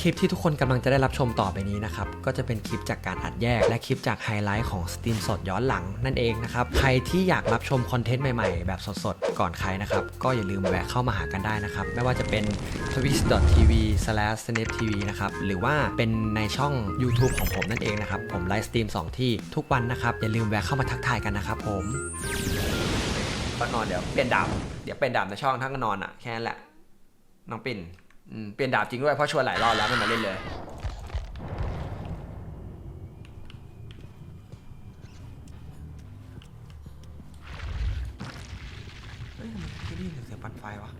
คลิปที่ทุกคนกำลังจะได้รับชมต่อไปนี้นะครับ ก็จะเป็นคลิปจากการอัดแยก และคลิปจากไฮไลท์ของสตรีมสดย้อนหลังนั่นเองนะครับ ใครที่อยากรับชมคอนเทนต์ใหม่ๆ แบบสดๆ ก่อนใครนะครับ ก็อย่าลืมแวะเข้ามาหากันได้นะครับ ไม่ว่าจะเป็น twitch.tv/snaptv นะครับ หรือว่าเป็นในช่อง YouTube ของผมนั่นเองนะครับ ผมไลฟ์สตรีม2 ที่ทุกวันนะครับ อย่าลืมแวะเข้ามาทักทายกันนะครับผมก็นอนเดี๋ยวเปลี่ยนดาบเดี๋ยวเปลี่ยนดาบในช่องทั้งก็นอนอะแค่นั้นแหละน้องปิ่น เปลี่ยนดาบจริงด้วยเพราะชวนหลายรอบแล้วไม่มาเล่นเลย เฮ้ยทำไมไม่ได้ยินเสียงปั่นไฟวะ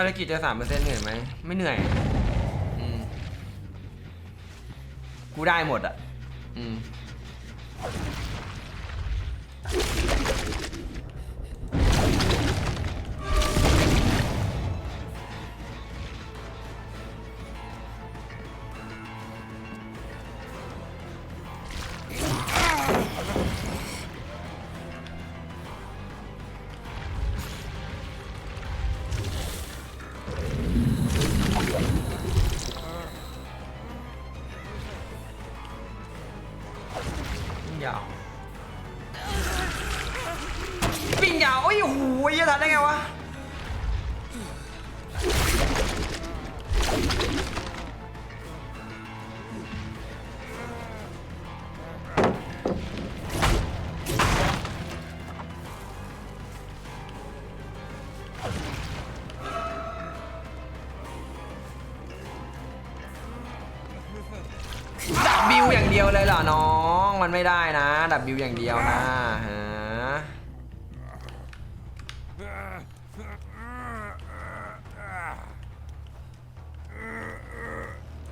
ารกิจจะสามเปอร์เซ็นต์เหนื่อยไหม ไม่เหนื่อย อืม กูได้หมดอะ อืม อ้ยทันได้ไงวะดับบิวอย่างเดียวเลยเหรอน้อง มันไม่ได้นะ ดับบิวอย่างเดียวนะฮะ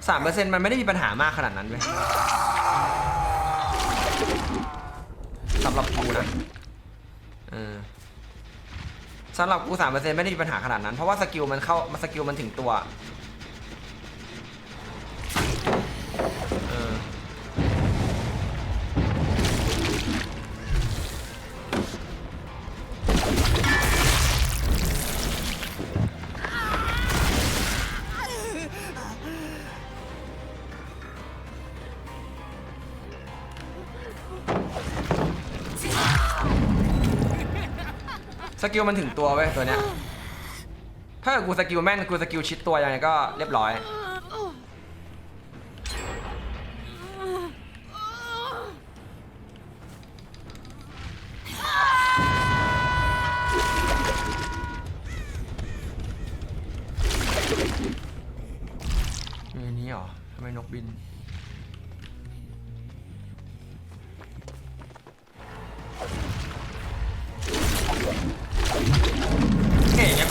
สามเปอร์เซ็นต์มันไม่ได้มีปัญหามากขนาดนั้นเว้ยสำหรับกูนะเออสำหรับกูสามเปอร์เซ็นต์ไม่ได้มีปัญหาขนาดนั้น เพราะว่าสกิลมันเข้าสกิลมันถึงตัว สกิลมันถึงตัวเว้ยตัวเนี้ย ถ้าเกิดกูสกิลแม่นกูสกิลชิดตัวยังไงก็เรียบร้อย มีอันนี้เหรอทำไมนกบิน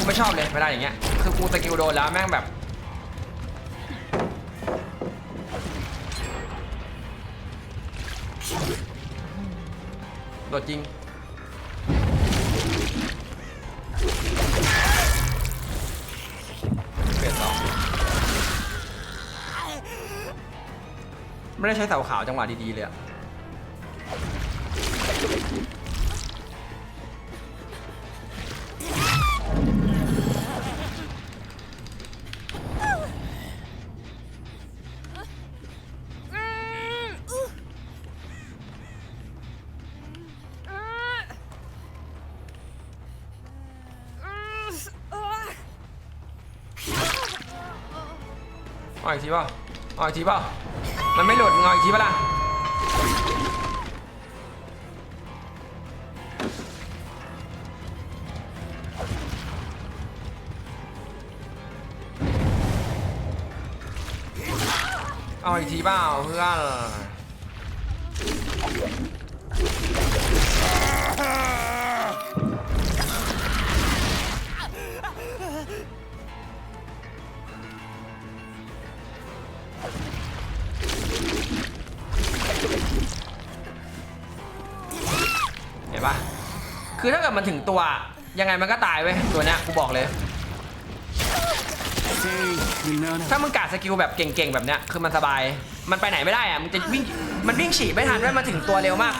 ไม่ชอบเลยเวลาอย่างเงี้ยคือกูสกิลโดนแล้วแม่งแบบโดดจริงเปลี่ยนสองไม่ได้ใช้เสาขาวจังหวะดีๆเลยอะ ทีเปล่าเอาอีกทีเปล่ามันไม่หลุดงเอาอีกทีเปะล่ะเอาอีกทีเปล่าเพื่อน คือถ้าเกิดมันถึงตัวยังไงมันก็ตายเว้ยตัวเนี้ยกูบอกเลย ถ้ามึงกาดสกิลแบบเก่งๆแบบเนี้ยคือมันสบาย มันไปไหนไม่ได้อะมึงจะวิ่งมันวิ่งฉี่ไม่ทันด้วยมันถึงตัวเร็วมาก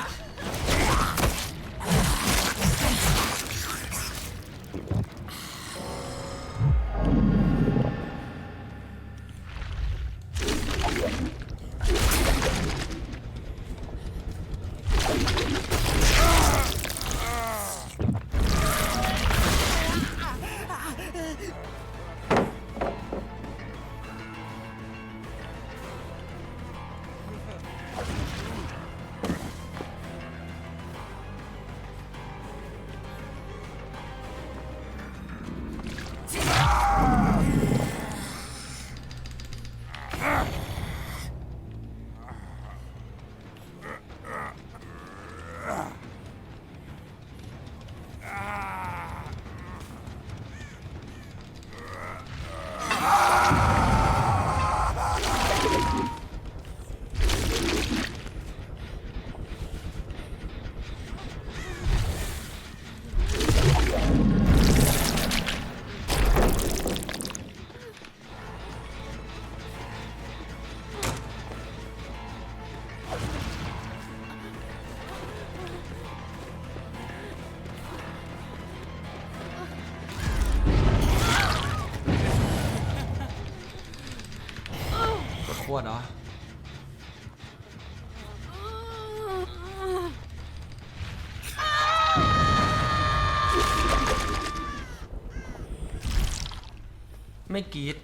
ขวดเหรอ ไม่กรีด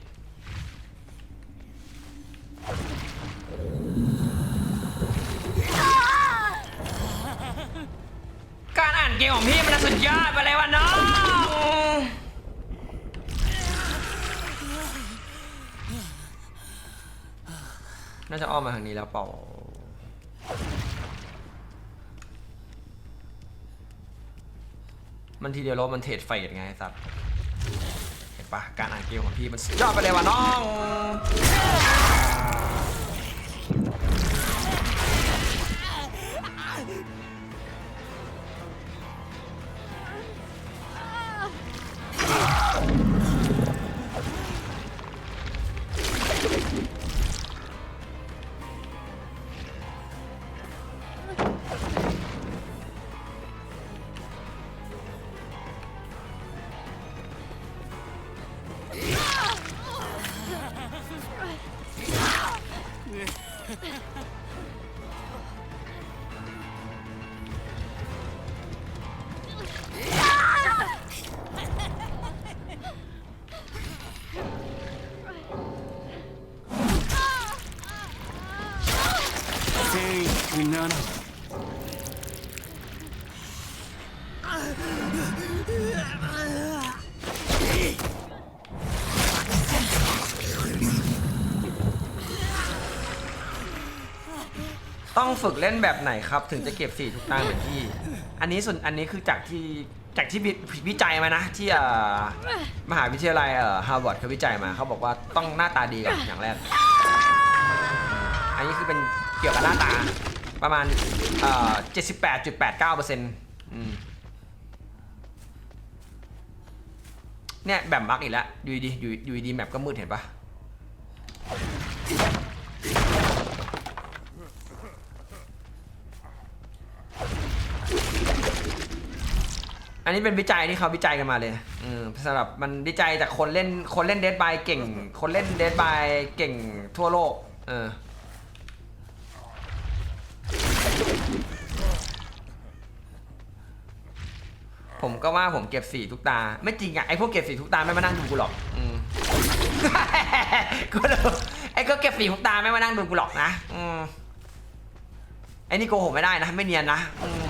การอ่านเกมของพี่มันสุดยอดไปเลยวะ น่าจะอ้อมมาทางนี้แล้วเปล่า มันทีเดียวลบมันเทรดไฟดไงไอ้สัตว์ เห็นปะการอ่านเกมของพี่มันสุดยอดไปเลยว่ะน้อง ต้องฝึกเล่นแบบไหนครับ ถึงจะเก็บสี่ทุกตาเหมือนที่ อันนี้ส่วนอันนี้คือจากที่จากที่วิวิจัยมานะ ที่เอ่อมหาวิทยาลัยเอ่อฮาร์วาร์ดเขาวิจัยมาเขาบอกว่าต้องหน้าตาดีก่อนอย่างแรก อันนี้คือเป็นเกี่ยวกับหน้าตาประมาณเอ่อ78.89เปอร์เซ็นต์เนี่ยแบบบักอีกแล้วอยู่ดีอยู่อยู่ดีแมปก็มืดเห็นปะ นนี้เป็นวิจัยที่เขาวิจัยกันมาเลยอืมสำหรับมันวิจัยจากคนเล่นคนเล่นเดดบายเก่ง คนเล่นเดดบายเก่งทั่วโลก เออ ผมก็ว่าผมเก็บสีทุกตา ไม่จริงอะไอพวกเก็บสีทุกตาไม่มานั่งดูกูหรอก อืมกูไอไอ้ก็เก็บสีทุกตาไม่มานั่งดูกูหรอกนะ อืมไอ้นี่โกหกไม่ได้นะ ไม่เนียนนะอืม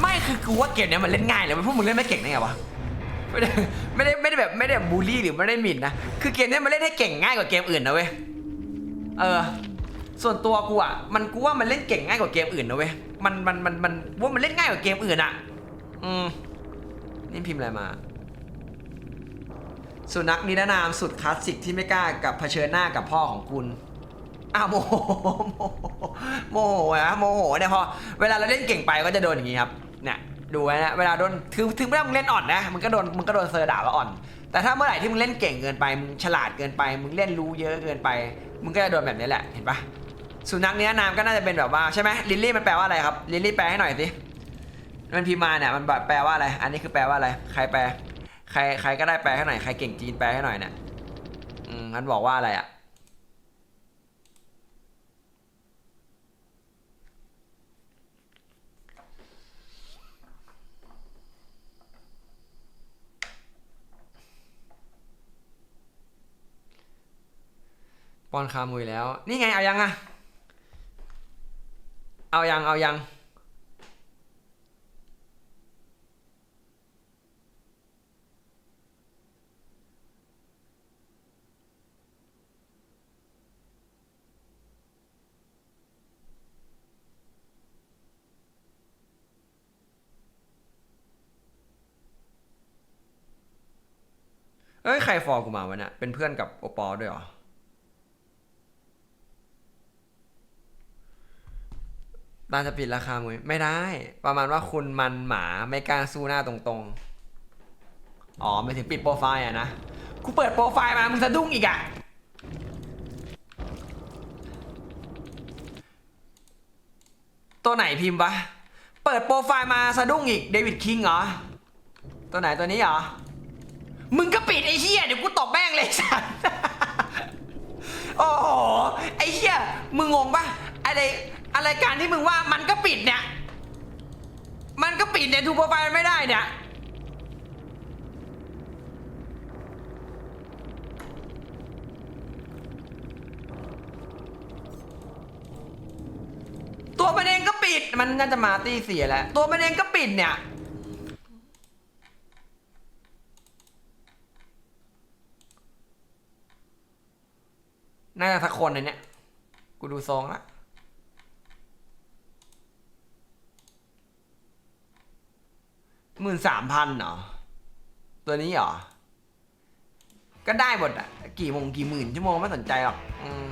ไม่คือกูว่าเกมเนี้ยมันเล่นง่ายเลยพวกมึงเล่นไม่เก่งได้ไงวะไม่ได้ไม่ได้ไม่ได้แบบไม่ได้บูลลี่หรือไม่ได้หมิ่นนะคือเกมเนี้ยมันเล่นให้เก่งง่ายกว่าเกมอื่นนะเว้ยเออส่วนตัวกูอะมันกูว่ามันเล่นเก่งง่ายกว่าเกมอื่นนะเว้ยมันมันมันมันว่ามันเล่นง่ายกว่าเกมอื่นอะ อืมนี่พิมพ์อะไรมา สุนัขนิรนามสุดคลาสสิกที่ไม่กล้ากับเผชิญหน้ากับพ่อของคุณอ้าวโมโหโมโหโมโหนะโมโหเนี่ยพอเวลาเราเล่นเก่งไปก็จะโดนอย่างนี้ครับเนี่ยดูไว้นะเวลาโดนคือถึงแม้มึงเล่นอ่อนนะมึงก็โดนมึงก็โดนเซอร์ด่าว่าอ่อน แต่ถ้าเมื่อไหร่ที่มึงเล่นเก่งเกินไปมึงฉลาดเกินไป มึงเล่นรู้เยอะเกินไปมึงก็จะโดนแบบนี้แหละเห็นปะสุนัขเนี้ยนามก็น่าจะเป็นแบบว่าใช่ไหมลิลลี่มันแปลว่าอะไรครับลิลลี่แปลให้หน่อยสิมันพิมมาเนี่ยมันแปลว่าอะไร อันนี้คือแปลว่าอะไร ใครแปล ใครใครก็ได้แปลให้หน่อยใครเก่งจีนแปลให้หน่อยเนี่ยอืมมันบอกว่าอะไรอะปอนคามุยแล้ว นี่ไงเอายังอะเอายังเอายัง เอ้ยใครฟอลกูมาวะเนี่ยเป็นเพื่อนกับโอปอลด้วยเหรอ ตาจะปิดราคามุยไม่ได้ ประมาณว่าคุณมันหมาไม่กล้าสู้หน้าตรงๆ อ๋อไม่ถึงปิดโปรไฟล์อะนะ กูเปิดโปรไฟล์มา มึงสะดุ้งอีกอะตัวไหนพิมพ์ปะเปิดโปรไฟล์มาสะดุ้งอีกเดวิดคิงเหรอ ตัวไหนตัวนี้เหรอ มึงก็ปิดไอ้เหี้ยเดี๋ยวกูตบแม่งเลยสัสโอ้โหไอ้เหี้ยมึงงงปะอะไรอะไรการที่มึงว่ามันก็ปิดเนี่ย มันก็ปิดเนี่ยดูโปรไฟล์ไม่ได้เนี่ยตัวมันเองก็ปิดมันน่าจะมาตีเสียแล้วตัวมันเองก็ปิดเนี่ย น่าจะสักคนในเนี้ยกูดูทรงละหมื่นสามพันเหรอ ตัวนี้เหรอ ก็ได้หมดอะกี่โมงกี่หมื่นชั่วโมงไม่สนใจหรอกอืม